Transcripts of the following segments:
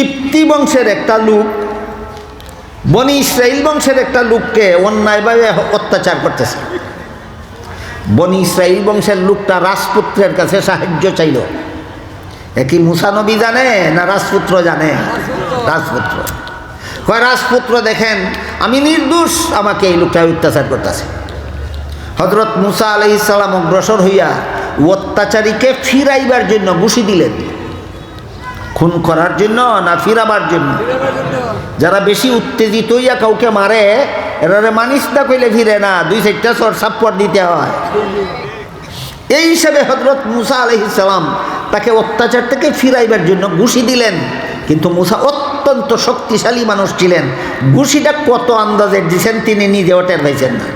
কিপ্তি বংশের একটা লোক, বনি ইসরাইল বংশের একটা লোককে অন্যায়ভাবে অত্যাচার করতেছে। বনি ইসরাইল বংশের লোকটা রাজপুত্রের কাছে সাহায্য চাইল। এ কি মুসানবী জানে না রাজপুত্র জানে? রাজপুত্র। কয়, রাজপুত্র, দেখেন, আমি নির্দোষ, আমাকে এই লোকটা অত্যাচার করতেছে। হজরত মুসা ইসলাম অগ্রসর হইয়া অত্যাচারীকে ফিরাইবার জন্য ঘুষি দিলেন। খুন করার জন্য না ফিরাবার জন্য? যারা বেশি উত্তেজিত হইয়া কাউকে মারে, এরারে মানিস না কইলে ফিরে না, দুই চারটা চর সাপ্পর দিতে হয়। এই হিসাবে হজরত মুসা আলহিসাল্লাম তাকে অত্যাচার থেকে ফিরাইবার জন্য ঘুষি দিলেন। কিন্তু মুসা অত্যন্ত শক্তিশালী মানুষ ছিলেন। ঘুষিটা কত আন্দাজে দিছেন তিনি নিজেও টের পাইছেন না।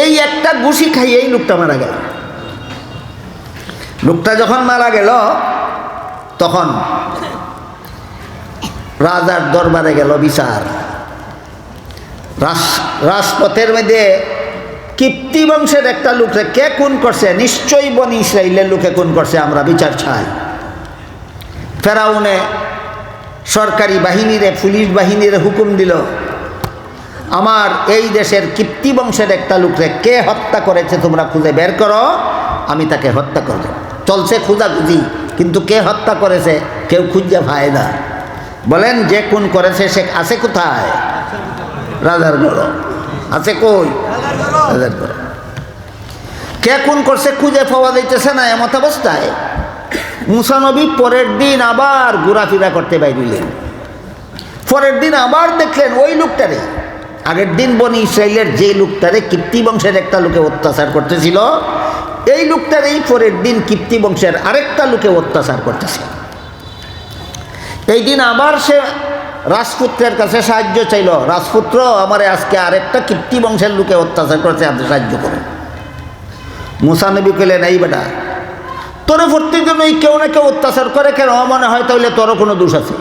এই একটা ঘুষি খাইয়েই লোকটা মারা গেল। লোকটা যখন মারা গেল তখন রাজার দরবারে গেল বিচার। রাস রাজপথের মধ্যে কিপ্তি বংশের একটা লোকরে কে খুন করছে? নিশ্চয়ই বনি ইসরাইলের লোকে খুন করছে, আমরা বিচার চাই। ফেরাউনে সরকারি বাহিনীরে, পুলিশ বাহিনীরে হুকুম দিল, আমার এই দেশের কিপ্তি বংশের একটা লোকরে কে হত্যা করেছে তোমরা খুঁজে বের করো, আমি তাকে হত্যা করব। চলছে খুঁজাখুঁজি। কিন্তু কে হত্যা করেছে, কেউ খুঁজে পায় না। বলেন, যে খুন করেছে সে আছে কোথায়? রাজার গড় আছে কই? রাজার গড় কে খুন করছে খুঁজে পাওয়া যাইতেছে না এমত অবস্থায়। মুসানবী পরের দিন আবার ঘোরাফেরা করতে বাইরিলেন পরের দিন আবার দেখলেন ওই লোকটারে। আগের দিন বনি ইসরায়েলের যে লোকটারে কীর্তি বংশের একটা লোকে অত্যাচার করতেছিল এই লোকটার এই পরের দিন কীর্তি বংশের আরেকটা লোকে অত্যাচার করতেছে। এই দিন আবার সে রাজপুত্রের কাছে সাহায্য চাইল, রাজপুত্র, আমার আজকে আরেকটা কীর্তি বংশের লোকে অত্যাচার করছে, আপনি সাহায্য করুন। মুসানবী কইলেন, এই বেটা, তোর ভর্তির জন্য এই কেউ না কেউ অত্যাচার করে কেন? মনে হয় তাহলে তোরও কোনো দোষ আছে।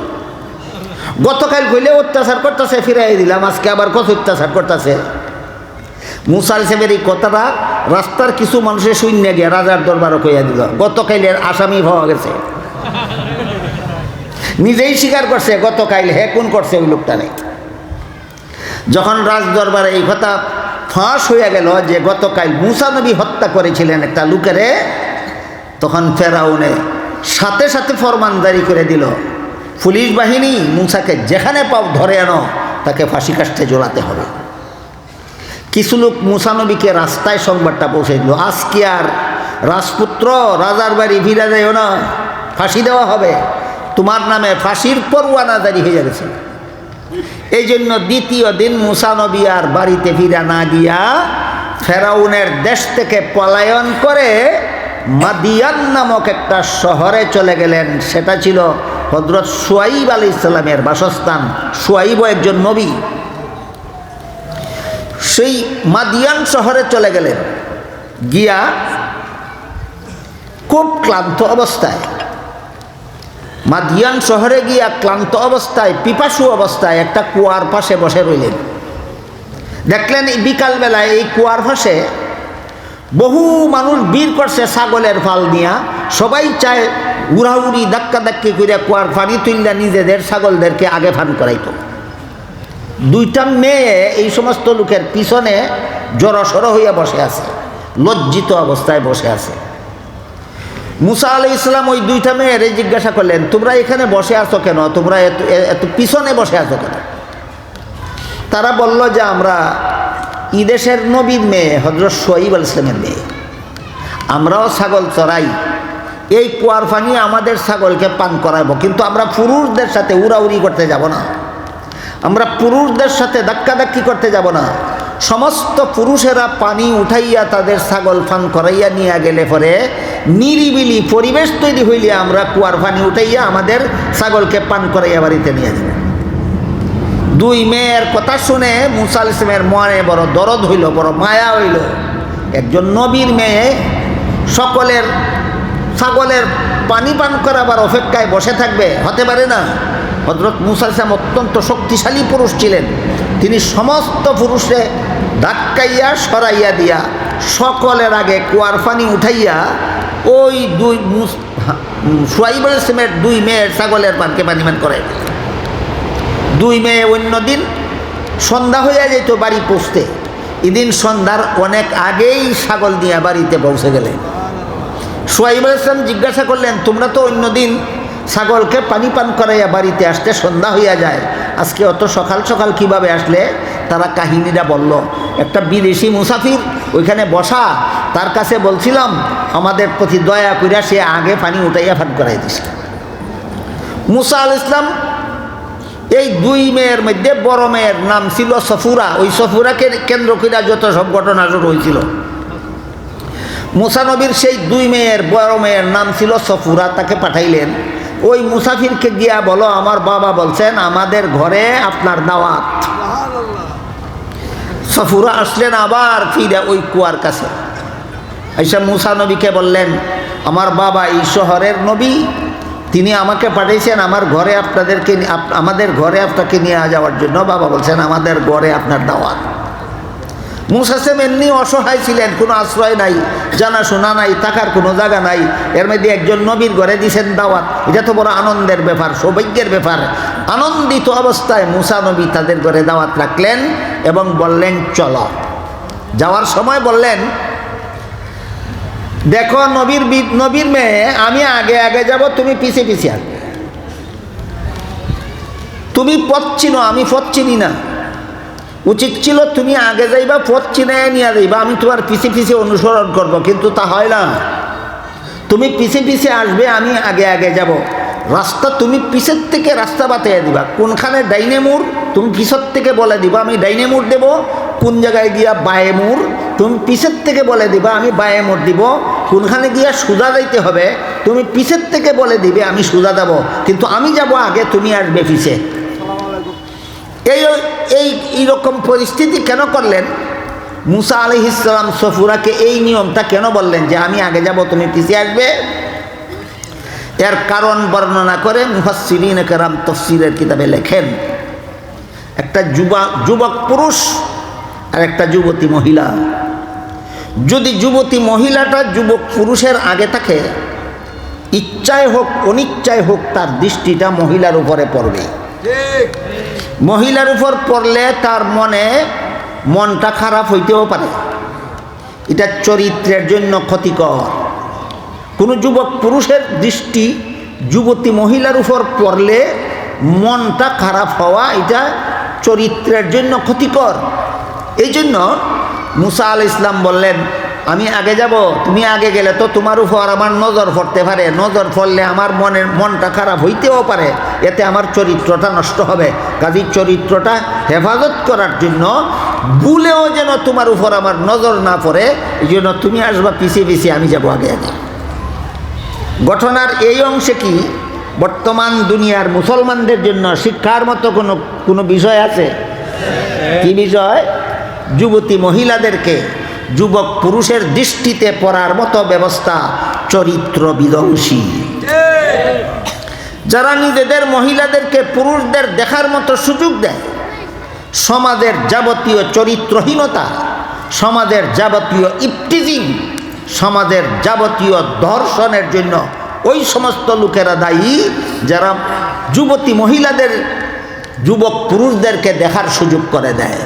গতকাল কইলে অত্যাচার করতেছে, ফিরাই দিলাম, আজকে আবার কত অত্যাচার করতেছে? মুসাল সাহেবের এই কথাটা রাস্তার কিছু মানুষের শূন্য গিয়ে রাজার দরবারও কইয়া দিল। গতকালের আসামি পাওয়া গেছে। নিজেই স্বীকার করছে, গতকাল হে কোন করছে ওই লোকটা নেই। যখন রাজ দরবারে এই কথা ফাঁস হইয়া গেল যে গতকাল মুসানবী হত্যা করেছিলেন একটা লোকেরে, তখন ফেরাউনে সাথে সাথে ফরমান জারি করে দিল, পুলিশ বাহিনী মুসাকে যেখানে পাও ধরে আনো, তাকে ফাঁসি কাষ্টে জ্বলাতে হবে। কিছু লোক মুসানবীকে রাস্তায় সংবাদটা পৌঁছে দিল। আজকে আর রাজপুত্র রাজার বাড়ি ভিড়া যাইও না, ফাঁসি দেওয়া হবে। তোমার নামে ফাঁসির পরোয়ানা জারি হয়ে গেছে এই জন্য দ্বিতীয় দিন মুসানবী আর বাড়িতে ফিরা না গিয়া ফেরাউনের দেশ থেকে পলায়ন করে মাদিয়ান নামক একটা শহরে চলে গেলেন। সেটা ছিল হজরত সোয়াইব আলী ইসলামের বাসস্থান। সোয়াইব একজন নবী। সেই মাদিয়ান শহরে চলে গেলেন। গিয়া খুব ক্লান্ত অবস্থায়। মাদিয়ান শহরে গিয়া ক্লান্ত অবস্থায়, পিপাসু অবস্থায় একটা কুয়ার পাশে বসে রইলেন। দেখলেন বিকালবেলায় এই কুয়ার পাশে বহু মানুষ বীর করছে ছাগলের ফাল নিয়া সবাই চায় উড়াউড়ি ধাক্কা ধাক্কি করে কুয়ার পানি তুললে নিজেদের ছাগলদেরকে আগে ফান করাইতো। দুইটা মেয়ে এই সমস্ত লোকের পিছনে জড়সড় হইয়া বসে আছে, লজ্জিত অবস্থায় বসে আছে। মুসা আলি ইসলাম ওই দুইটা মেয়ের জিজ্ঞাসা করলেন, তোমরা এখানে বসে আছো কেন? তোমরা এত এত পিছনে বসে আছো কেন? তারা বলল যে, আমরা ইদেশের নবীর মেয়ে হজরত সোয়াইব আল ইসলামের মেয়ে। আমরাও ছাগল চড়াই। এই কুয়ার পানি আমাদের ছাগলকে পান করাবো কিন্তু আমরা পুরুষদের সাথে উড়াউড়ি করতে যাব না। আমরা পুরুষদের সাথে ধাক্কাধাক্কি করতে যাব না। সমস্ত পুরুষেরা পানি উঠাইয়া তাদের ছাগল ফান করাইয়া নিয়ে গেলে পরে নিরিবিলি পরিবেশ তৈরি হইলে আমরা কুয়ার পানি উঠাইয়া আমাদের ছাগলকে পান করাইয়া বাড়িতে নিয়ে যাব। দুই মেয়ের কথা শুনে মুসাল ইসলামের মনে বড় দরদ হইল, বড় মায়া হইল। একজন নবীর মেয়ে সকলের ছাগলের পানি পান করাবার অপেক্ষায় বসে থাকবে, হতে পারে না। হজরত মুসা ইসলাম অত্যন্ত শক্তিশালী পুরুষ ছিলেন। তিনি সমস্ত পুরুষে ধাক্কাইয়া, সরাইয়া দিয়া, সকলের আগে কুয়ার পানি উঠাইয়া ওই দুই সোয়াইব ইসলামের দুই মেয়ের ছাগলের পানকে পানিমান করে দুই মেয়ে অন্য দিন সন্ধ্যা হইয়া যেত বাড়ি পৌঁছতে। এদিন সন্ধ্যার অনেক আগেই ছাগল নিয়ে বাড়িতে পৌঁছে গেলেন। সোয়াইব ইসলাম জিজ্ঞাসা করলেন, তোমরা তো অন্য দিন ছাগলকে পানি পান করাইয়া বাড়িতে আসতে সন্ধ্যা হইয়া যায়। আজকে অত সকাল সকাল কীভাবে আসলে? তারা কাহিনীটা বলল। একটা বিদেশি মুসাফির ওইখানে বসা, তার কাছে বলছিলাম, আমাদের প্রতি দয়া করিয়া সে আগে পানি উঠাইয়া ফান করাই দিছে মুসা আল ইসলাম, এই দুই মেয়ের মধ্যে বড় মেয়ের নাম ছিল সফুরা। ওই সফুরাকে কেন্দ্র করিয়া যত সব ঘটনা শুরু হয়েছিল মুসানবীর সেই দুই মেয়ের বড় মেয়ের নাম ছিল সফুরা, তাকে পাঠাইলেন। ওই মুসাফিরকে গিয়া বলো, আমার বাবা বলছেন আমাদের ঘরে আপনার দাওয়াত। সফুরা আসলেন আবার ফিরে ওই কুয়ার কাছে। এসে মুসা নবীকে বললেন, আমার বাবা এই শহরের নবী। তিনি আমাকে পাঠিয়েছেন আমার ঘরে আপনাদেরকে, আপ- আমাদের ঘরে আপনাকে নিয়ে যাওয়ার জন্য। বাবা বলছেন, আমাদের ঘরে আপনার দাওয়াত। মুসাসেম এমনি অসহায় ছিলেন, কোনো আশ্রয় নাই, জানাশোনা নাই, থাকার কোনো জায়গা নাই। এর মধ্যে একজন নবীর ঘরে দিছেন দাওয়াত। এটা তো বড় আনন্দের ব্যাপার, সৌভাগ্যের ব্যাপার। আনন্দিত অবস্থায় মুসা নবী তাদের ঘরে দাওয়াত রাখলেন এবং বললেন, চলো। যাওয়ার সময় বললেন, দেখো নবীর নবীর মেয়ে, আমি আগে আগে যাব, তুমি পিছে পিছে আসবে। তুমি পথ চিনো, আমি পথ চিনি না। উচিত ছিল তুমি আগে যাইবা পথ চিনে নিয়ে যাইবা, আমি তোমার পিছে পিছে অনুসরণ করব, কিন্তু তা হয় না। তুমি পিছে পিছে আসবে, আমি আগে আগে যাব। রাস্তা তুমি পিছের থেকে রাস্তা বাতিয়ে দিবা। কোনখানে ডাইনে মুড়, তুমি পিছর থেকে বলে দিবা, আমি ডাইনে মুড় দেবো। কোন জায়গায় গিয়া বায়ে মুড়, তুমি পিছের থেকে বলে দিবা, আমি বায়ে মুড় দিব। কোনখানে গিয়া সোজা যাইতে হবে, তুমি পিছের থেকে বলে দিবে, আমি সোজা যাব। কিন্তু আমি যাব আগে, তুমি আসবে পিছে। এই এই এইরকম পরিস্থিতি কেন করলেন? মুসা আলি ইসলাম সফুরাকে এই নিয়মটা কেন বললেন যে আমি আগে যাব, তুমি পিছিয়ে আসবে? এর কারণ বর্ণনা করে মুহাসিরিন কেরাম তফসিরের কিতাবে লেখেন, একটা যুবা যুবক পুরুষ আর একটা যুবতী মহিলা। যদি যুবতী মহিলাটা যুবক পুরুষের আগে থাকে, ইচ্ছায় হোক, অনিচ্ছায় হোক, তার দৃষ্টিটা মহিলার উপরে পড়বে। মহিলার উপর পড়লে তার মনে, মনটা খারাপ হইতেও পারে। এটা চরিত্রের জন্য ক্ষতিকর। কোনো যুবক পুরুষের দৃষ্টি যুবতী মহিলার উপর পড়লে মনটা খারাপ হওয়া এটা চরিত্রের জন্য ক্ষতিকর। এই জন্য মুসা আল ইসলাম বললেন আমি আগে যাব, তুমি আগে গেলে তো তোমার উপর আমার নজর পড়তে পারে। নজর পড়লে আমার মনের মনটা খারাপ হইতেও পারে। এতে আমার চরিত্রটা নষ্ট হবে। কাজী চরিত্রটা হেফাজত করার জন্য ভুলেও যেন তোমার উপর আমার নজর না পড়ে, এই জন্য তুমি আসবা পিছিয়ে পিছিয়ে, আমি যাব আগে আগে। ঘটনার এই অংশে কি? বর্তমান দুনিয়ার মুসলমানদের জন্য শিক্ষার মতো কোনো কোনো বিষয় আছে? কি বিষয়? যুবতী মহিলাদেরকে। যুবক পুরুষের দৃষ্টিতে পড়ার মতো ব্যবস্থা চরিত্র বিধ্বংসী। যারা নিজেদের মহিলাদেরকে পুরুষদের দেখার মতো সুযোগ দেয়, সমাজের যাবতীয় চরিত্রহীনতা, সমাজের যাবতীয় ইপটিজিং, সমাজের যাবতীয় দর্শনের জন্য ওই সমস্ত লোকেরা দায়ী, যারা যুবতী মহিলাদের, যুবক পুরুষদেরকে দেখার সুযোগ করে দেয়।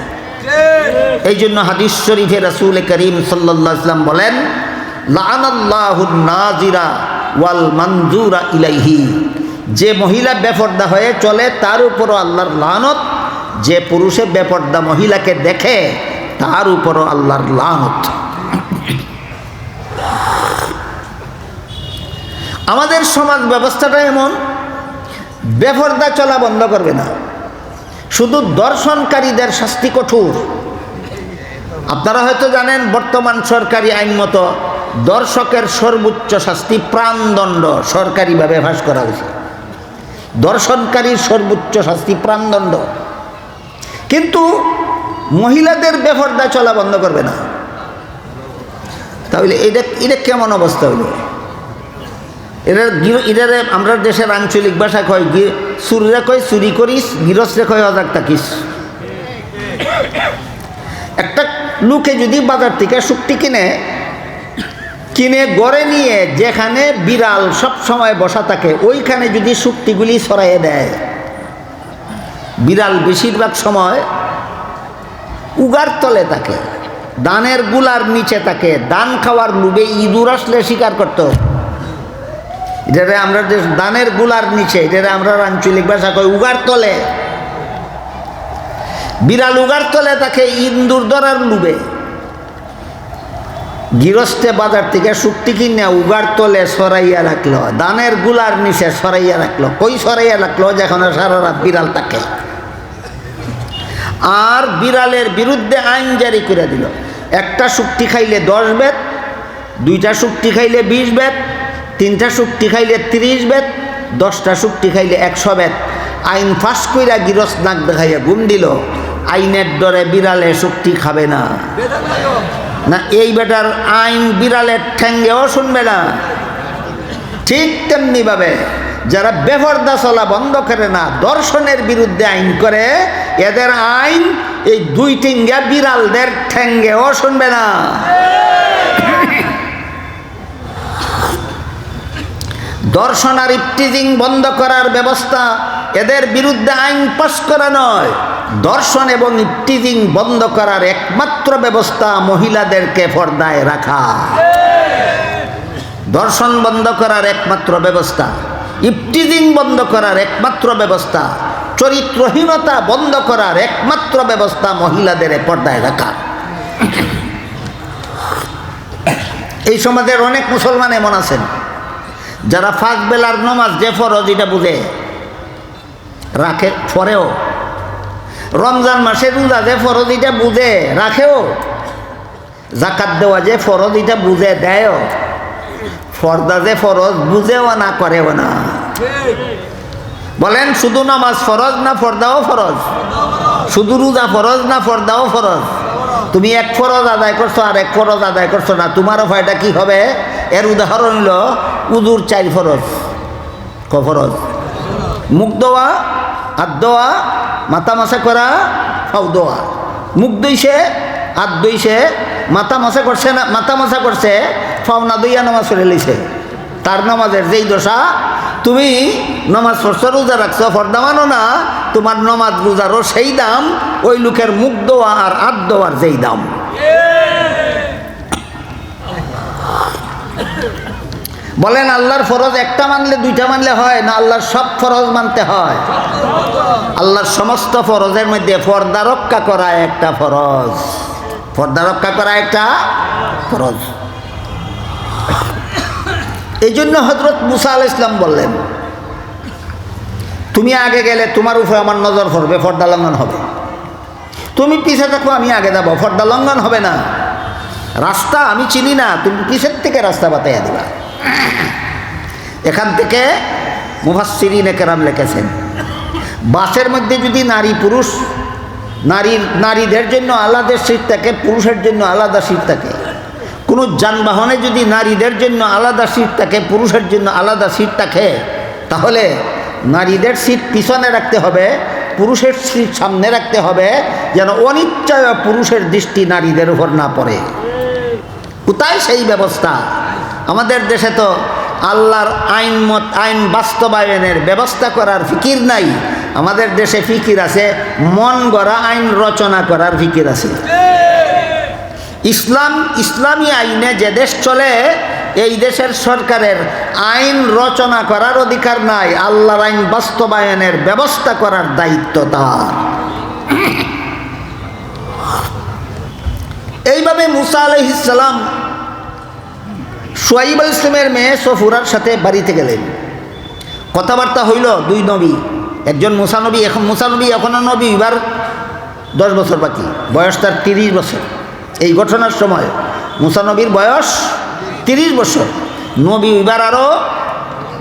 এই জন্য হাদিস শরীফে রাসূল করিম সাল্লাম বলেন, লানাল্লাহুন নাজিরা ওয়াল মঞ্জুরা ইলাইহি। যে মহিলা বেপর্দা হয়ে চলে, তার উপরও আল্লাহর লানত। যে পুরুষে বেপর্দা মহিলাকে দেখে, তার উপরও আল্লাহর লানত। আমাদের সমাজ ব্যবস্থাটা এমন, বেপর্দা চলা বন্ধ করবে না। শুধু দর্শনকারীদের শাস্তি কঠোর। আপনারা হয়তো জানেন, বর্তমান সরকারি আইন মতো দর্শকের সর্বোচ্চ শাস্তি প্রাণদণ্ড সরকারিভাবে ফাঁস করা হয়েছে। দর্শনকারীর সর্বোচ্চ শাস্তি প্রাণদণ্ড। কিন্তু মহিলাদের বেফর্দা চলা বন্ধ করবে না। তাহলে এটা এটা কেমন অবস্থা হইল এরা এটারে আমরা দেশের আঞ্চলিক ভাষা কয় চুরিরা কয়, চুরি করিস, গিরসরে কয়, অজাক থাকিস। একটা লোকে যদি বাজার থেকে শুক্তি কিনে কিনে গড়ে নিয়ে যেখানে বিড়াল সব সময় বসা থাকে, ওইখানে যদি শুক্তিগুলি সরাইয়ে দেয়। বিড়াল বেশিরভাগ সময় উগার তলে থাকে, দানেরগুলার নিচে থাকে, দান খাওয়ার লুবে ইঁদুর আসলে শিকার করত। এটারে আমরা যে দানেরগুলার নিচে এটারে আমরা আঞ্চলিক ভাষা কই উগার তলে। বিড়াল উগার তলে তাকে ইন্দুর ধরার লুবে। গৃহস্থে বাজার থেকে শুক্তি কিনে উগার তলে সরাইয়া রাখল। দানেরগুলার নিচে সরাইয়া রাখল। কই সরাইয়া রাখল? যেখানে সারা রাত বিড়াল তাকে আর বিড়ালের বিরুদ্ধে আইন জারি করে দিল। একটা শুক্তি খাইলে দশ বেত, দুইটা শুক্তি খাইলে বিশ বেত তিনটা শুক্তি খাইলে তিরিশ বেত দশটা শুক্তি খাইলে একশো বেত আইন ফাঁস কইরা গিরস নাক দেখাইয়া ঘুম দিল। আইনের ডরে বিড়ালে শুক্তি খাবে না। না, এই বেটার আইন বিড়ালের ঠ্যাঙ্গেও শুনবে না। ঠিক তেমনিভাবে যারা বেফর্দা চলা বন্ধ করে না, দর্শনের বিরুদ্ধে আইন করে, এদের আইন এই দুই টিঙ্গা বিড়ালদের ঠ্যাঙ্গেও শুনবে না। দর্শন আর ইফটিজিং বন্ধ করার ব্যবস্থা এদের বিরুদ্ধে আইন পাশ করা নয়। দর্শন এবং ইফটিজিং বন্ধ করার একমাত্র ব্যবস্থা মহিলাদেরকে পর্দায় রাখা। দর্শন বন্ধ করার একমাত্র ব্যবস্থা ইফটিজিং বন্ধ করার একমাত্র ব্যবস্থা, চরিত্রহীনতা বন্ধ করার একমাত্র ব্যবস্থা মহিলাদের পর্দায় রাখা। এই সমাজের অনেক মুসলমান এমন আছেন। যারা ফাঁক বেলার নমাজ, যে ফরজ, এটা বুঝে। রাখে, ফরেও। রমজান মাসে রোজা যে ফরজ, এটা বুঝে, রাখেও। জাকাত দেওয়া যে ফরজ, এটা বুঝে, দেয়ও। ফর্দা যে ফরজ, বুঝেও না, করেও না। বলেন, শুধু নামাজ ফরজ না ফর্দাও ফরজ? শুধু রোজা ফরজ না ফর্দাও ফরজ? তুমি এক ফরজ আদায় করছ, আর এক ফরজ আদায় করছ না। তোমার উপায়টা কি হবে? এর উদাহরণ হইল উদুর চাই ফরজ। ক ফরজ? মুখ দোয়া, হাত দোয়া, মাথা মাসা করা ফাউ দোয়া। মুখ দইছে হাত দইছে মাথা মাসা করছে না, মাথা মাসা করছে ফাও না দইয়া নামাজ পড়ে লইছে। তার নামাজের যেই দশা, তুমি নমাজ পড়ছো, রোজা রাখছো, ফর্দা মানো না, তোমার নমাজ, রোজারও সেই দাম, ওই লোকের মুখ দোয়া আর আত দোয়ার যেই দাম। বলেন, আল্লাহর ফরজ একটা মানলে দুইটা মানলে হয়, না আল্লাহর সব ফরজ মানতে হয়? আল্লাহর সমস্ত ফরজের মধ্যে পর্দা রক্ষা করা একটা ফরজ। পর্দা রক্ষা করা একটা ফরজ। এই জন্য হজরত মুসা আল ইসলাম বললেন, তুমি আগে গেলে তোমার উপরে আমার নজর পড়বে ফর্দা লঙ্ঘন হবে। তুমি পিছে থাকো, আমি আগে যাব ফর্দা লঙ্ঘন হবে না। রাস্তা আমি চিনি না, তুমি কিসের থেকে রাস্তা বাতাইয়া দিবা? এখান থেকে মুফাসিরিন কেরাম লিখেছেন। বাসের মধ্যে যদি নারী পুরুষ নারীর নারীদের জন্য আলাদা সিট থাকে, পুরুষের জন্য আলাদা সিট থাকে। কোনো যানবাহনে যদি নারীদের জন্য আলাদা সিট থাকে, পুরুষের জন্য আলাদা সিট থাকে, তাহলে নারীদের সিট পিছনে রাখতে হবে, পুরুষের সিট সামনে রাখতে হবে, যেন অনিচ্ছয় পুরুষের দৃষ্টি নারীদের উপর না পড়ে। কোথায় সেই ব্যবস্থা? আমাদের দেশে তো আল্লাহর আইন মত আইন বাস্তবায়নের ব্যবস্থা করার ফিকির নাই। আমাদের দেশে ফিকির আছে, মন গড়া আইন রচনা করার ফিকির আছে। ইসলাম, ইসলামী আইনে যে দেশ চলে, এই দেশের সরকারের আইন রচনা করার অধিকার নাই, আল্লাহর আইন বাস্তবায়নের ব্যবস্থা করার দায়িত্ব তার। এইভাবে মুসা আলহিসাল্লাম সোয়াইব আল ইসলামের মেয়ে সফুরার সাথে বাড়িতে গেলেন। কথাবার্তা হইল দুই নবী। একজন মুসানবী এখন মুসানবী এখনও নবী, এবার দশ বছর বাকি। বয়স তার তিরিশ বছর। এই ঘটনার সময় মুসানবীর বয়স তিরিশ বছর। নবী এবার আরও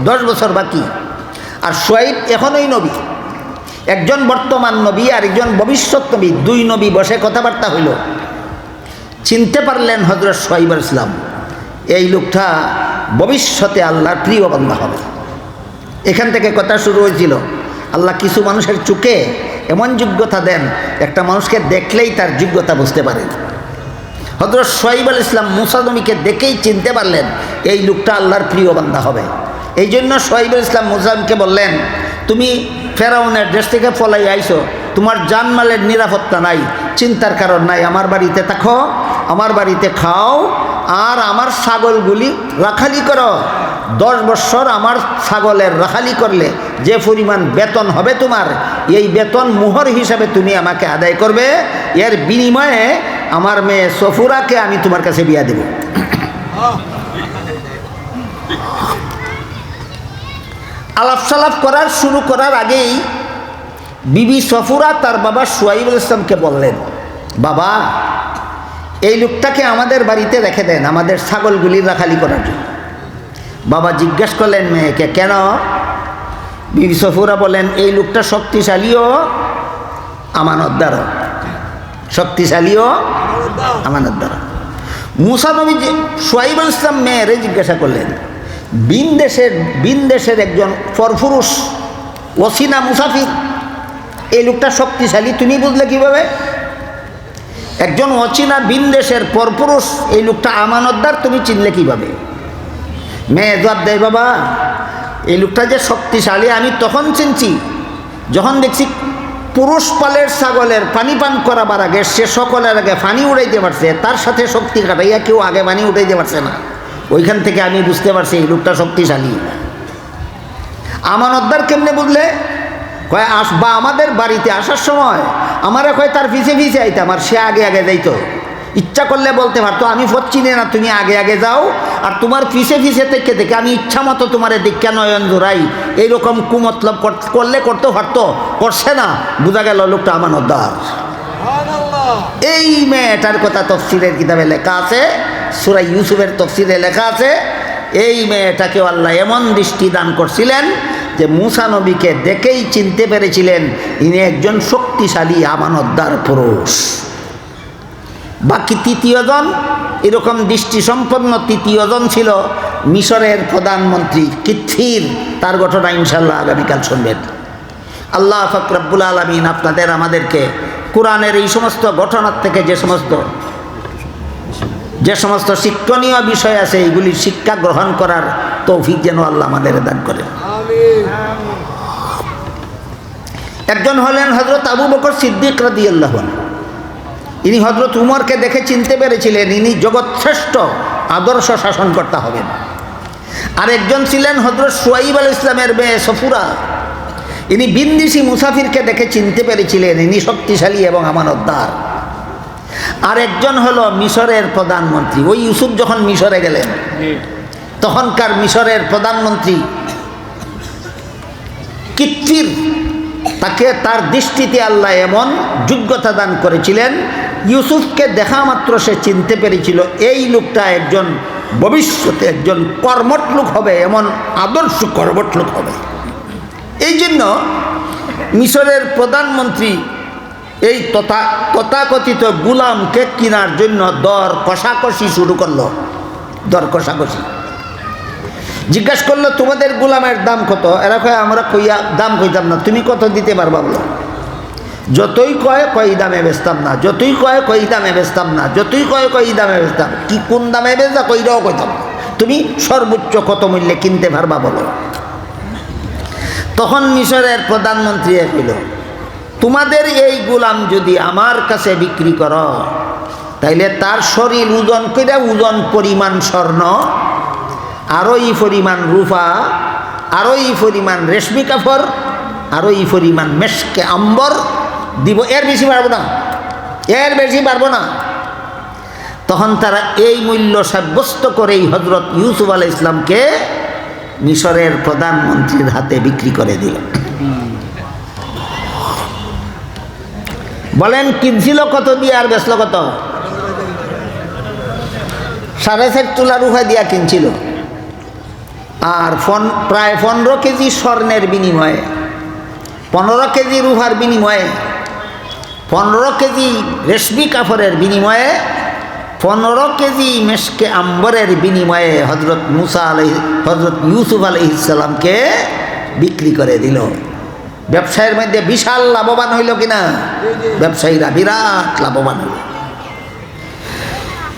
দশ বছর বাকি। আর সোয়াইব এখনই নবী। একজন বর্তমান নবী আর একজন ভবিষ্যৎ নবী, দুই নবী বসে কথাবার্তা হইল। চিনতে পারলেন হজরত সোয়াইব ইসলাম। এই লোকটা ভবিষ্যতে আল্লাহর প্রিয় বান্ধা হবে। এখান থেকে কথা শুরু হয়েছিল, আল্লাহ কিছু মানুষের চোখে এমন যোগ্যতা দেন, একটা মানুষকে দেখলেই তার যোগ্যতা বুঝতে পারেন হজরত সোয়াইব আল ইসলাম মুসাদমিকে দেখেই চিনতে পারলেন, এই লোকটা আল্লাহর প্রিয় বান্দা হবে। এই জন্য সোয়াইব আল ইসলাম মুসানকে বললেন, তুমি ফেরাউনের দেশ থেকে ফলাই আইছো, তোমার জানমালের নিরাপত্তা নাই, চিন্তার কারণ নাই, আমার বাড়িতে থাকো, আমার বাড়িতে খাও আর আমার ছাগলগুলি রাখালি করো। দশ বৎসর আমার ছাগলের রাখালি করলে যে পরিমাণ বেতন হবে তোমার, এই বেতন মোহর হিসাবে তুমি আমাকে আদায় করবে। এর বিনিময়ে আমার মেয়ে সফুরাকে আমি তোমার কাছে বিয়া দেব। আলাপ সালাপ করার শুরু করার আগেই বিবি সফুরা তার বাবা সুয়াইবুল ইসলামকে বললেন, বাবা এই লোকটাকে আমাদের বাড়িতে রেখে দেন, আমাদের ছাগলগুলি রাখালি করার জন্য। বাবা জিজ্ঞেস করলেন মেয়েকে, কেন? বিবি সফুরা বলেন এই লোকটা শক্তিশালীও আমানতদারও শক্তিশালীও আমানতদারও মুসা নবী যে সোয়াইব ইসলাম মেয়েরে জিজ্ঞাসা করলেন, বিন দেশের বিন দেশের একজন ফরফুরুষ ওসিনা মুসাফির, এই লোকটা শক্তিশালী? তুমি বুঝলে কীভাবে? একজন অচিনা বিন দেশের পরপুরুষ এই লোকটা আমানতদার, তুমি চিনলে কীভাবে? মেয়ে জবাব দেয়, বাবা, এই লোকটা যে শক্তিশালী, আমি তখন চিনছি, যখন দেখছি পুরুষ পালের ছাগলের পানি পান করাবার আগে সে সকলের আগে পানি উড়াইতে পারছে, তার সাথে শক্তি কাটাইয়া কেউ আগে পানি উঠাইতে পারছে না। ওইখান থেকে আমি বুঝতে পারছি এই লোকটা শক্তিশালী আমানতদার কেমনে বুঝলে? কয়, আস, বা আমাদের বাড়িতে আসার সময় আমার কয়, তার পিছে পিছে আইতাম আর সে আগে আগে যাইতো। ইচ্ছা করলে বলতে পারতো, আমি চিনি না, তুমি আগে আগে যাও, আর তোমার পিছে পিছে থেকে থেকে আমি ইচ্ছা মতো তোমার দীক্ষা নয়ন জোড়াই। এইরকম কুমতলব করলে করতে পারতো, করছে না। বোঝা গেল লোকটা আমার আমানতদার। এই মেয়েটার কথা তফসিলের কিতাবে লেখা আছে, সুরাই ইউসুফের তফসিলে লেখা আছে, এই মেয়েটাকে আল্লাহ এমন দৃষ্টি দান করছিলেন যে মুসা নবীকে দেখেই চিনতে পেরেছিলেন, ইনি একজন শক্তিশালী আমানতদার পুরুষ। বাকি তৃতীয়জন, এরকম দৃষ্টি সম্পন্ন তৃতীয়জন ছিল মিশরের প্রধানমন্ত্রী কিথির। তার ঘটনা ইনশাল্লাহ আগামীকাল শুনবেন। আল্লাহ ফকরাবুল আলমিন আপনাদের, আমাদেরকে কোরআনের এই সমস্ত ঘটনার থেকে যে সমস্ত যে সমস্ত শিক্ষণীয় বিষয় আছে এইগুলির শিক্ষা গ্রহণ করার তৌফিক যেন আল্লাহ আমাদের দান করেন। একজন হলেন হজরত আবু বকর সিদ্দিক রাদি আল্লাহ ইনি হজরত উমরকে দেখে চিনতে পেরেছিলেন ইনি জগৎ শ্রেষ্ঠ আদর্শ শাসনকর্তা হবেন। আর একজন ছিলেন হজরত সোয়াইব আল ইসলামের মেয়ে সফুরা। ইনি বিন্দিসি মুসাফিরকে দেখে চিনতে পেরেছিলেন ইনি শক্তিশালী এবং আমানতদার। আর একজন হলো মিশরের প্রধানমন্ত্রী। ওই ইউসুফ যখন মিশরে গেলেন তখনকার মিশরের প্রধানমন্ত্রী কিত্তির তাকে তার দৃষ্টিতে আল্লাহ এমন যোগ্যতা দান করেছিলেন, ইউসুফকে দেখা মাত্র সে চিনতে পেরেছিল, এই লোকটা একজন ভবিষ্যতে একজন কর্মট লোক হবে, এমন আদর্শ কর্মট লোক হবে। এই জন্য মিশরের প্রধানমন্ত্রী এই তথা তথাকথিত গুলামকে কেনার জন্য দর কষাকষি শুরু করল। দর কষাকষি জিজ্ঞাস করল, তোমাদের গোলামের দাম কত? এরা কয়, আমরা কইয়া দাম কইতাম না, তুমি কত দিতে পারবা বলো? যতই কয় কই দামে বেচতাম না। যতই কয় কই দামে বেচতাম না। যতই কয় কই দামে বেচতাম। কি কোন দামে বেচা, কইরাও কইতাম তুমি সর্বোচ্চ কত মূল্যে কিনতে পারবা বলো? তখন মিশরের প্রধানমন্ত্রী কইল, তোমাদের এই গোলাম যদি আমার কাছে বিক্রি করো, তাইলে তার শরীর ওজন কইরা ওজন পরিমাণ স্বর্ণ আরও ই পরিমাণ রূপা আরও ই পরিমাণ রেশমি কাপড় আরও ই পরিমাণ মেশকে আম্বর। দিব, এর বেশি পারব না, এর বেশি পারব না। তখন তারা এই মূল্য সাব্যস্ত করেই হজরত ইউসুফ আলাহ ইসলামকে মিশরের প্রধানমন্ত্রীর হাতে বিক্রি করে দিল। বলেন, কিনছিল কত দিয়ে আর বেচল কত? সাড়ে চার তোলা রুফা দিয়া কিনছিল। আর ফন, প্রায় পনেরো কেজি স্বর্ণের বিনিময়ে, পনেরো কেজি রুহার বিনিময়ে, পনেরো কেজি রেশমি কাপড়ের বিনিময়ে, পনেরো কেজি মেশকে আম্বরের বিনিময়ে হজরত মুসা আলহ হজরত ইউসুফ আলহিসাল্লামকে বিক্রি করে দিল। ব্যবসায়ের মধ্যে বিশাল লাভবান হইল কিনা? ব্যবসায়ীরা বিরাট লাভবান হইল।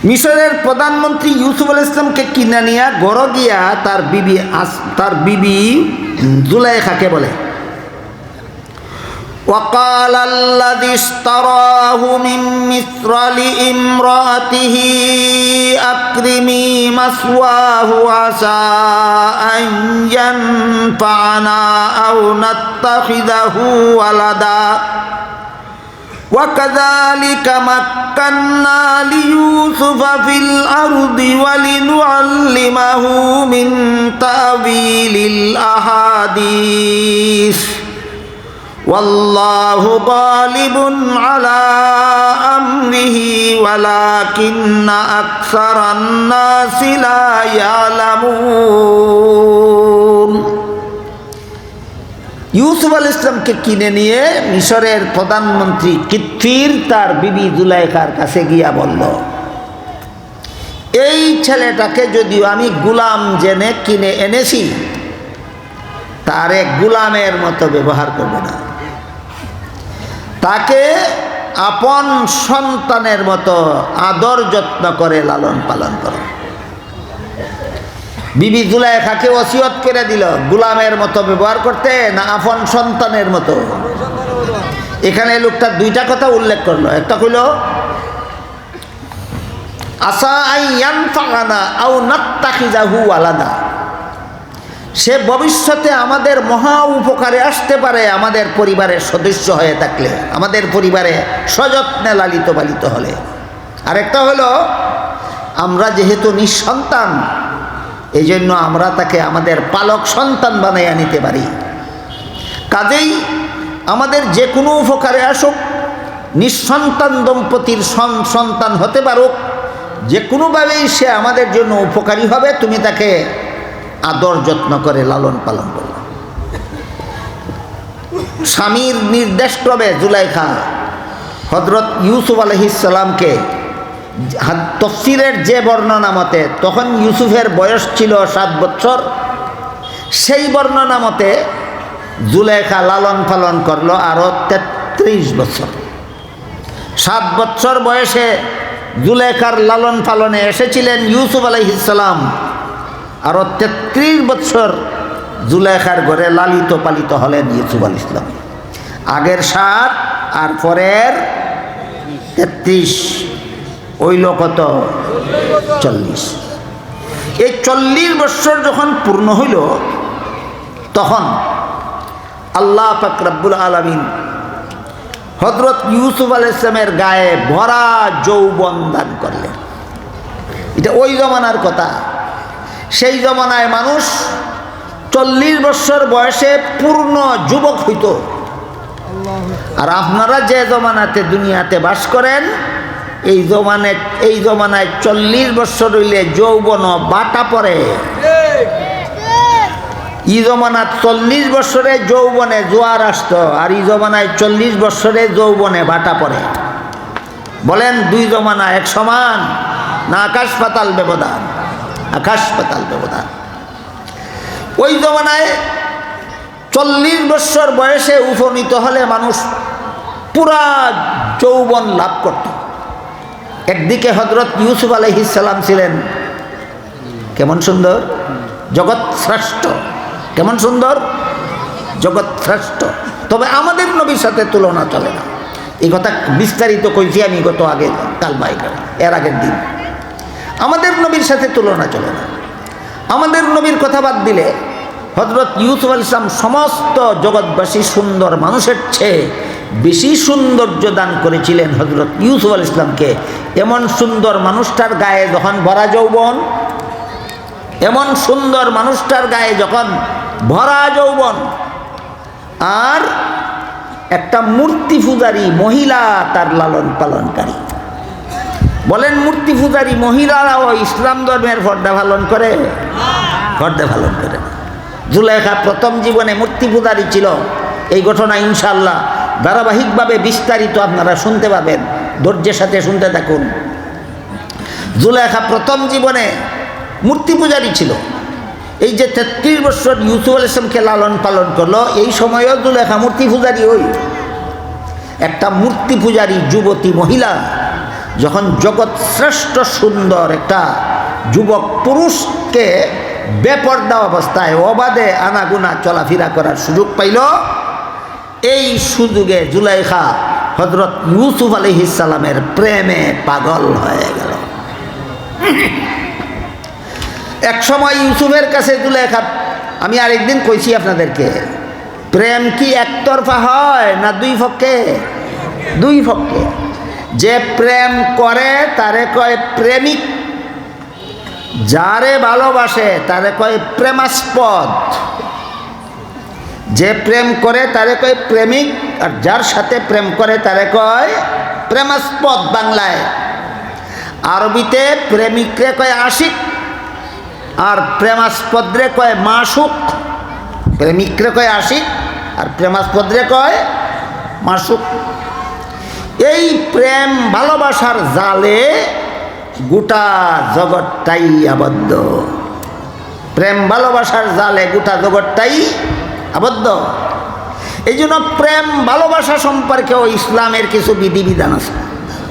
মিশরের প্রধানমন্ত্রী ইউসুফ আল ইসলামকে কিনে নিয়ে গড় গিয়া তার বিবি আস- তার বিবি জুলাইখাকে বলে وقال الذي اشتراه من مصر لامرأته أكرمي مثواه عسى أن ينفعنا أو نتخذه ولدا وكذلك مكنا ليوسف في الأرض ولنعلمه من تأويل الأحاديث والله غالب على أمره ولكن أكثر الناس لا يعلمون ইউসুফ আল ইসলামকে কিনে নিয়ে মিশরের প্রধানমন্ত্রী কিত্তির তার বিবি জুলাইখার কাছে গিয়া বলল, এই ছেলেটাকে যদিও আমি গুলাম জেনে কিনে এনেছি, তারে গুলামের মতো ব্যবহার করবে না। তাকে আপন সন্তানের মতো আদর যত্ন করে লালন পালন করো। বিবি জুলাইখাকে ওসিয়ত করে দিল, গুলামের মতো ব্যবহার করতে না আপন সন্তানের মতো? এখানে লোকটা দুইটা কথা উল্লেখ করল। একটা কইল আসা আলাদা। সে ভবিষ্যতে আমাদের মহা উপকারে আসতে পারে আমাদের পরিবারের সদস্য হয়ে থাকলে, আমাদের পরিবারে সযত্নে লালিত পালিত হলে। আরেকটা হলো, আমরা যেহেতু নিঃসন্তান এই জন্য আমরা তাকে আমাদের পালক সন্তান বানাইয়া নিতে পারি। কাজেই আমাদের যে কোনো উপকারে আসুক, নিঃসন্তান দম্পতির সন্তান হতে পারুক, যে কোনোভাবেই সে আমাদের জন্য উপকারী হবে, তুমি তাকে আদর যত্ন করে লালন পালন করো। স্বামীর নির্দেশ ক্রমে জুলাইখা হজরত ইউসুফ আলহিসাল্লামকে তফসিরের যে বর্ণনা মতে তখন ইউসুফের বয়স ছিল সাত বছর সেই বর্ণনা মতে জুলেখা লালন পালন করল আরও তেত্রিশ বছর। সাত বছর বয়সে জুলেখার লালন পালনে এসেছিলেন ইউসুফ আলহিসাল্লাম আরও তেত্রিশ বছর জুলেখার ঘরে লালিত পালিত হলেন ইউসুফ আল ইসলাম আগের সাত আর পরের তেত্রিশ। ওইল কত চল্লিশ। এই চল্লিশ বৎসর যখন পূর্ণ হইল, তখন আল্লাহ ফাকরাবুল আলমিন হজরত ইউসুফ আল ইসলামের গায়ে ভরা যৌবন দান করলেন। এটা ওই জমানার কথা। সেই জমানায় মানুষ চল্লিশ বৎসর বয়সে পূর্ণ যুবক হইত। আর আপনারা যে জমানাতে দুনিয়াতে বাস করেন এই জমানে এই জমানায় চল্লিশ বৎসর হইলে যৌবন বাটা পড়ে। ই জমানাত চল্লিশ বৎসরে যৌবনে জোয়ার আসত আর ই জমানায় চল্লিশ বৎসরে যৌবনে বাটা পড়ে। বলেন দুই জমানা এক সমান না আকাশ পাতাল ব্যবধান? আকাশ পাতাল ব্যবধান। ওই জমানায় চল্লিশ বৎসর বয়সে উপনীত হলে মানুষ পুরা যৌবন লাভ করত। একদিকে হজরত ইউসুফ আলহিসাল্লাম ছিলেন, কেমন সুন্দর? জগৎ শ্রেষ্ঠ। কেমন সুন্দর? জগৎ শ্রেষ্ঠ। তবে আমাদের নবীর সাথে তুলনা চলে না। এই কথা বিস্তারিত কইছি আমি গত আগে কাল বাইকার এর আগের দিন। আমাদের নবীর সাথে তুলনা চলে না। আমাদের নবীর কথা বাদ দিলে হজরত ইউসুফ আল ইসলাম সমস্ত জগৎবাসী সুন্দর মানুষের চেয়ে বেশি সৌন্দর্য দান করেছিলেন হজরত ইউসুফ আল ইসলামকে এমন সুন্দর মানুষটার গায়ে যখন ভরা যৌবন, এমন সুন্দর মানুষটার গায়ে যখন ভরা যৌবন, আর একটা মূর্তি পূজারী মহিলা তার লালন পালনকারী। বলেন মূর্তি পূজারী মহিলারাও ইসলাম ধর্মের পর্দা পালন করে? পর্দা পালন করে। জুলেখা প্রথম জীবনে মূর্তি পূজারী ছিল। এই ঘটনা ইনশাল্লাহ ধারাবাহিকভাবে বিস্তারিত আপনারা শুনতে পাবেন। ধৈর্যের সাথে শুনতে থাকুন। জুলেখা প্রথম জীবনে মূর্তি পূজারী ছিল। এই যে তেত্রিশ বছর ইউসুফ আল ইসলামকে লালন পালন করল, এই সময়ও জুলেখা মূর্তি পূজারী ওই। একটা মূর্তি পূজারী যুবতী মহিলা, যখন জগৎ শ্রেষ্ঠ সুন্দর একটা যুবক পুরুষকে বেপর্দা অবস্থায় অবাধে আনাগুনা চলাফেরা করার সুযোগ পাইল এই সুযোগে জুলাইখা হজরত ইউসুফ আলহিসাল্লামের প্রেমে পাগল হয়ে গেল। এক সময় ইউসুফের কাছে জুলাইখা, আমি আরেকদিন কইছি আপনাদেরকে, প্রেম কি একতরফা হয় না দুই পক্ষে দুই পক্ষে যে প্রেম করে, তারে কয় প্রেমিক। যারে ভালোবাসে, তারে কয় প্রেমাস্পদ। যে প্রেম করে তারে কয় প্রেমিক, আর যার সাথে প্রেম করে তারে কয় প্রেমাস্পদ বাংলায়। আরবিতে প্রেমিকরে কয় আশিক, আর প্রেমাস্পদরে কয় মাসুক। প্রেমিকরে কয় আশিক, আর প্রেমাস্পদরে কয় মাসুক। এই প্রেম ভালোবাসার জালে গোটা জগৎটাই আবদ্ধ। প্রেম ভালোবাসার জালে গোটা জগৎটাই আবদ্ধ। এই জন্য প্রেম, ভালোবাসা সম্পর্কেও ইসলামের কিছু বিধিবিধান আছে।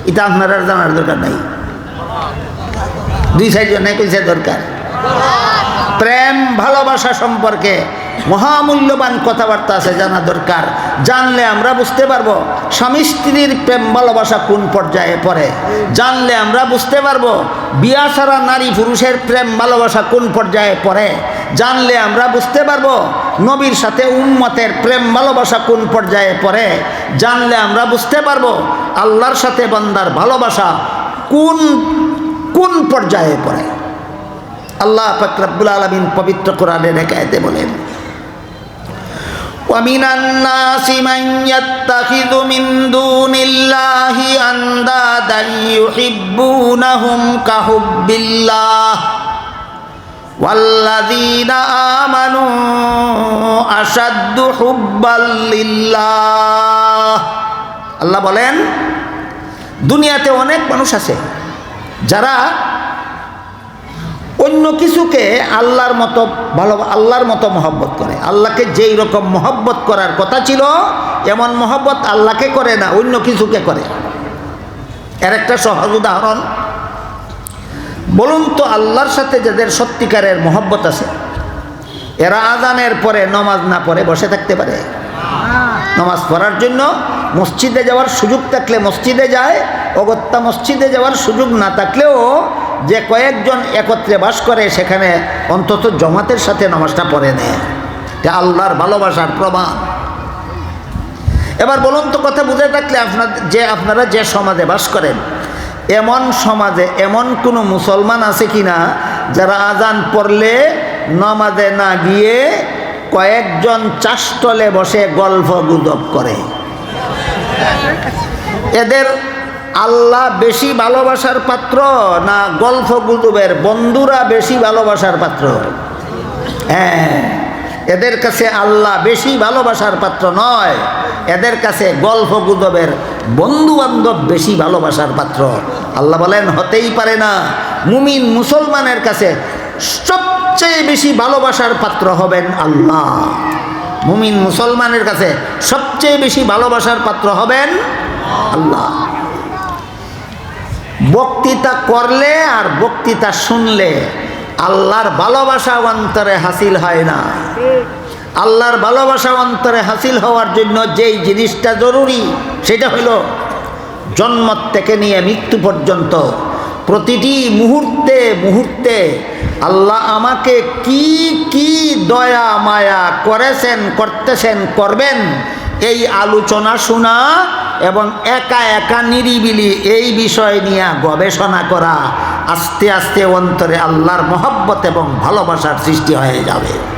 এটা আপনার জানার দরকার নাই। দুই সাইজনে কইছে দরকার। প্রেম, ভালোবাসা সম্পর্কে মহামূল্যবান কথাবার্তা আছে, জানা দরকার। জানলে আমরা বুঝতে পারব স্বামী স্ত্রীর প্রেম, ভালোবাসা কোন পর্যায়ে পড়ে। জানলে আমরা বুঝতে পারব বিয়া ছাড়া নারী পুরুষের প্রেম, ভালোবাসা কোন পর্যায়ে পড়ে। জানলে আমরা বুঝতে পারব নবীর সাথে উম্মতের প্রেম ভালোবাসা কোন পর্যায়ে পড়ে জানলে আমরা বুঝতে পারবো আল্লাহর সাথে বান্দার ভালোবাসা কোন কোন পর্যায়ে পড়ে আল্লাহ ফকরাবুল আলমিন পবিত্র কোরআনে রেখায়তে বলেন ومن الناس من يتخذ من دون الله أندادا يحبونهم كحب الله والذين آمنوا أشد حبا لله আল্লাহ বলেন দুনিয়াতে অনেক মানুষ আছে যারা অন্য কিছুকে আল্লাহর মতো ভালো আল্লাহর মতো মহব্বত করে আল্লাহকে যেই রকম মহব্বত করার কথা ছিল এমন মহব্বত আল্লাহকে করে না অন্য কিছুকে করে এর একটা সহজ উদাহরণ বলুন তো আল্লাহর সাথে যাদের সত্যিকারের মহব্বত আছে, এরা আজানের পরে নমাজ না পড়ে বসে থাকতে পারে। নমাজ পড়ার জন্য মসজিদে যাওয়ার সুযোগ থাকলে মসজিদে যায়, অগত্যা মসজিদে যাওয়ার সুযোগ না থাকলেও যে কয়েকজন একত্রে বাস করে সেখানে অন্তত জমাতের সাথে নামাজটা পড়ে নেয়। আল্লাহর ভালোবাসার প্রমাণ। এবার বলুন তো কথা বুঝে থাকলে আপনার যে আপনারা যে সমাজে বাস করেন এমন সমাজে এমন কোনো মুসলমান আছে কি না যারা আজান পড়লে নমাজে না গিয়ে কয়েকজন চাষতলে বসে গল্প গুজব করে। এদের আল্লাহ বেশি ভালোবাসার পাত্র না গল্প গুজবের? বন্ধুরা বেশি ভালোবাসার পাত্র। হ্যাঁ এদের কাছে আল্লাহ বেশি ভালোবাসার পাত্র নয়। এদের কাছে গল্প গুজবের বন্ধু বান্ধব বেশি ভালোবাসার পাত্র। আল্লাহ বলেন, হতেই পারে না। মুমিন মুসলমানের কাছে সবচেয়ে বেশি ভালোবাসার পাত্র হবেন আল্লাহ। মুমিন মুসলমানের কাছে সবচেয়ে বেশি ভালোবাসার পাত্র হবেন আল্লাহ। বক্তৃতা করলে আর বক্তৃতা শুনলে আল্লাহর ভালোবাসা অন্তরে হাসিল হয় না। আল্লাহর ভালোবাসা অন্তরে হাসিল হওয়ার জন্য যেই জিনিসটা জরুরি, সেটা হইল জন্ম থেকে নিয়ে মৃত্যু পর্যন্ত প্রতিটি মুহূর্তে মুহূর্তে আল্লাহ আমাকে কি কি দয়া, মায়া করেছেন, করতেছেন, করবেন, এই আলোচনা শোনা এবং একা একা নিরিবিলি এই বিষয় নিয়ে গবেষণা করা আস্তে আস্তে অন্তরে আল্লাহর মহব্বত এবং ভালোবাসার সৃষ্টি হয়ে যাবে।